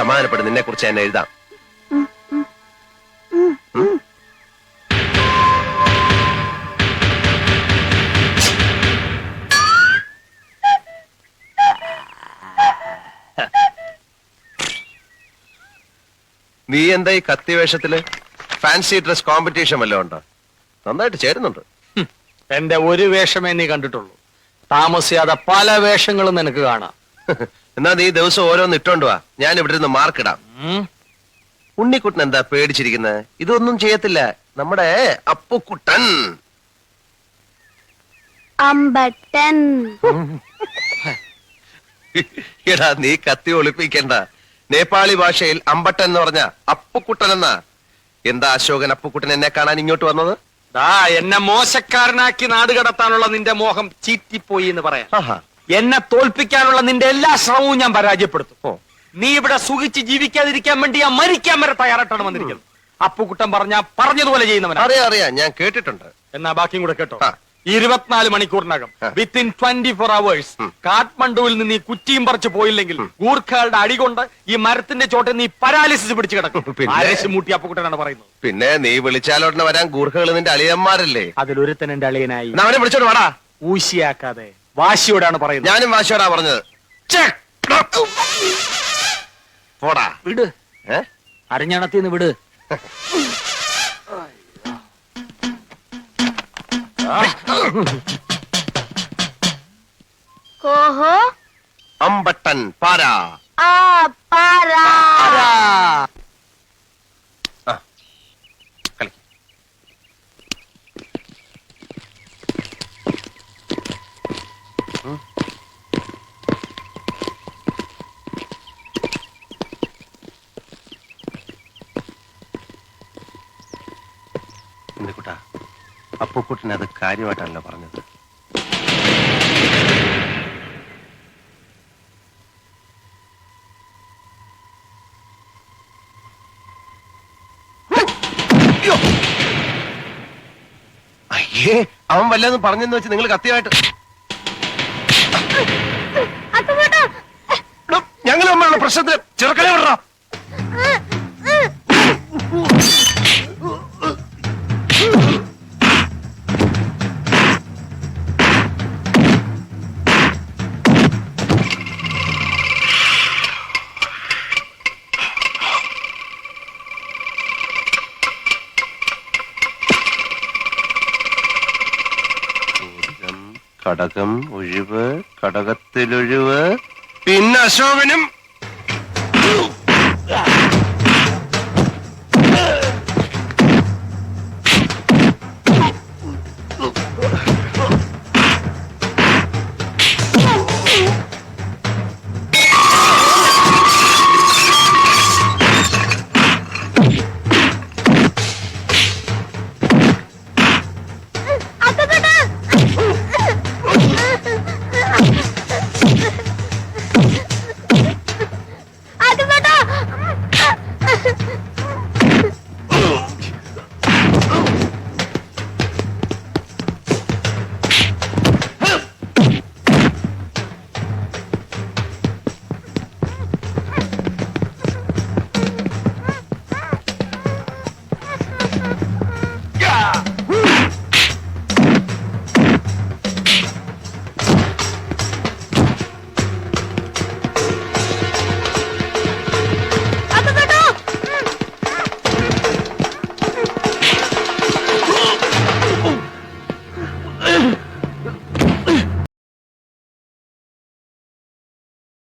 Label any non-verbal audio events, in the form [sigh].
സമാധാനപ്പെടും നിന്നെ കുറിച്ച് എന്നെ എഴുതാം. നീ എന്താ ഈ കത്തിവേഷത്തിൽ ഫാൻസി ഡ്രസ് കോമ്പറ്റീഷൻ വല്ലതും ഉണ്ടോ? നന്നായിട്ട് ചേരുന്നുണ്ട്. എന്റെ ഒരു വേഷമേ നീ കണ്ടിട്ടുള്ളൂ. താമസിയാതെ പല വേഷങ്ങളും നിനക്ക് കാണാം. [laughs] എന്നാ നീ ദിവസം ഓരോന്ന് ഇട്ടോണ്ട് വാ. ഞാൻ ഇവിടെ നിന്ന് മാർക്കിടാം ഉം? ഉണ്ണിക്കുട്ടൻ എന്താ പേടിച്ചിരിക്കുന്നത് ഇതൊന്നും ചെയ്യത്തില്ല. നമ്മുടെ അപ്പുക്കുട്ടൻ. അമ്പട്ടൻ. എടാ നീ കത്തി ഒളിപ്പിക്കണ്ട. നേപ്പാളി ഭാഷയിൽ അമ്പട്ടൻ എന്ന് പറഞ്ഞ അപ്പുക്കുട്ടൻ എന്നാ? എന്താ അശോകൻ അപ്പുക്കുട്ടൻ എന്നെ കാണാൻ ഇങ്ങോട്ട് വന്നത്? ദാ എന്നെ മോശക്കാരനാക്കി നാട് കടത്താനുള്ള നിന്റെ മോഹം ചീറ്റിപ്പോയി എന്ന് പറയാം. ആഹാ. എന്നെ തോൽപ്പിക്കാനുള്ള നിന്റെ എല്ലാ ശ്രമവും ഞാൻ പരാജയപ്പെടുത്തും. നീ ഇവിടെ സുഖിച്ച് ജീവിക്കാതിരിക്കാൻ വേണ്ടി ഞാൻ മരിക്കാൻ വരെ തയ്യാറായിട്ടാണ് വന്നിരിക്കുന്നത്. അപ്പുകുട്ടൻ പറഞ്ഞ പറഞ്ഞതുപോലെ ചെയ്യുന്നവനാ. അറിയാം അറിയാം. ഞാൻ കേട്ടിട്ടുണ്ട്. എന്നാ ബാക്കിയും കൂടെ കേട്ടോ. ഇരുപത്തിനാല് മണിക്കൂറിനകം വിത്തിൻ ട്വന്റി ഫോർ അവേഴ്സ് കാഠ്മണ്ഡുവിൽ നിന്ന് ഈ കുറ്റിയും പറിച്ചു പോയില്ലെങ്കിൽ ഗൂർഖകളുടെ അടികൊണ്ട് ഈ മരത്തിന്റെ ചോട്ടിൽ നീ പരാലിസിസ് പിടിച്ചു കിടക്കും? ആരേശ് മൂട്ടി അപ്പുകുട്ടനാണ് പറയുന്നത്. പിന്നെ നീ വിളിച്ചാലോട്ട് വരാൻ ഗൂർഖകൾ നിന്റെ അളിയന്മാരല്ലേ? അതിലൊരുത്തൻ എന്റെ അളിയനായി. അവനെ വിളിച്ചോട്ട് വാടാ. ഊശിയാക്കാതെ. വാശിയോടാണ് പറയുന്നത്. ഞാനും വാശിയോടാ പറഞ്ഞത്! പോടാ. വിട്. ഏ? അരഞ്ഞണത്തിന്ന് വിട്. കോഹോ? അമ്പട്ടൻ പാരാ. ആ പാറ ഉം. ഉണ്ണിക്കുട്ടാ അപ്പുക്കുട്ടൻ അത് കാര്യമായിട്ടല്ല പറഞ്ഞത്! അയ്യേ അവൻ വല്ലതും പറഞ്ഞെന്ന് വെച്ച് നിങ്ങൾ കത്തിയായിട്ട് ഞങ്ങൾ തമ്മിലുള്ള പ്രശ്നത്തിന് ചെറുക്കനെ വിടറ. കടകം ഒഴിവ് കടകത്തിലൊഴിവ് പിന്നെ അശോകനും. Ha ha ha!